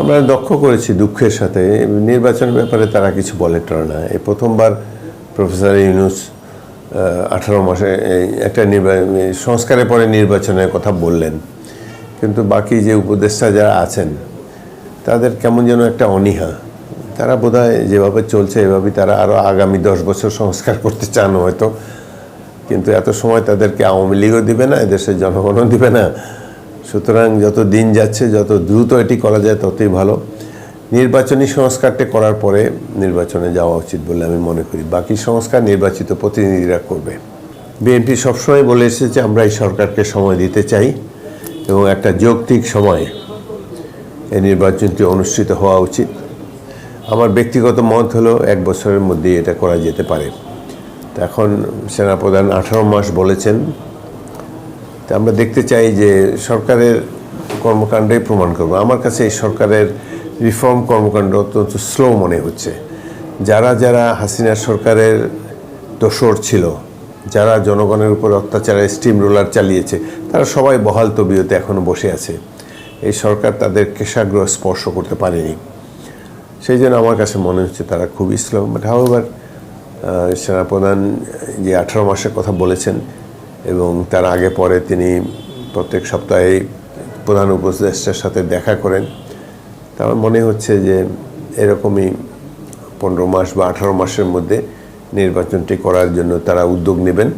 আমরা দক্ষ করেছি দুঃখের সাথে, নির্বাচনের ব্যাপারে তারা কিছু বলে না। এই প্রথমবার প্রফেসর ইউনুস আঠারো মাসে একটা সংস্কারের পরে নির্বাচনের কথা বললেন। কিন্তু বাকি যে উপদেষ্টা যারা আছেন, তাদের কেমন যেন একটা অনীহা। তারা বোধহয় যেভাবে চলছে, এভাবেই তারা আরও আগামী দশ বছর সংস্কার করতে চান হয়তো। কিন্তু এত সময় তাদেরকে আওয়ামী লীগও দিবে না, এদেশের জনগণও দিবে না। সুতরাং যত দিন যাচ্ছে, যত দ্রুত এটি করা যায়, ততই ভালো। নির্বাচনী সংস্কারটি করার পরে নির্বাচনে যাওয়া উচিত বলে আমি মনে করি। বাকি সংস্কার নির্বাচিত প্রতিনিধিরা করবে। বিএনপি সবসময় বলে এসেছে, আমরা এই সরকারকে সময় দিতে চাই এবং একটা যৌক্তিক সময়ে এই নির্বাচনটি অনুষ্ঠিত হওয়া উচিত। আমার ব্যক্তিগত মত হলো, এক বছরের মধ্যে এটা করা যেতে পারে। তো এখন সেনাপ্রধান আঠারো মাস বলেছেন তা আমরা দেখতে চাই যে সরকারের কর্মকাণ্ডই প্রমাণ করব। আমার কাছে এই সরকারের রিফর্ম কর্মকাণ্ড অত্যন্ত স্লো মনে হচ্ছে। যারা যারা হাসিনা সরকারের দোসর ছিল, যারা জনগণের উপর অত্যাচারের স্টিম রোলার চালিয়েছে, তারা সবাই বহাল তবিয়তে এখনও বসে আছে। এই সরকার তাদের কেশাগ্রহ স্পর্শ করতে পারেনি। সেই জন্য আমার কাছে মনে হচ্ছে তারা খুবই স্লো। বাট হাউএভার সেনাপ্রধান যে আঠারো মাসের কথা বলেছেন এবং তার আগে পরে তিনি প্রত্যেক সপ্তাহে প্রধান উপদেষ্টার সাথে দেখা করেন। তার মনে হচ্ছে যে এরকমই পনেরো মাস বা আঠারো মাসের মধ্যে নির্বাচনটি করার জন্য তারা উদ্যোগ নেবেন।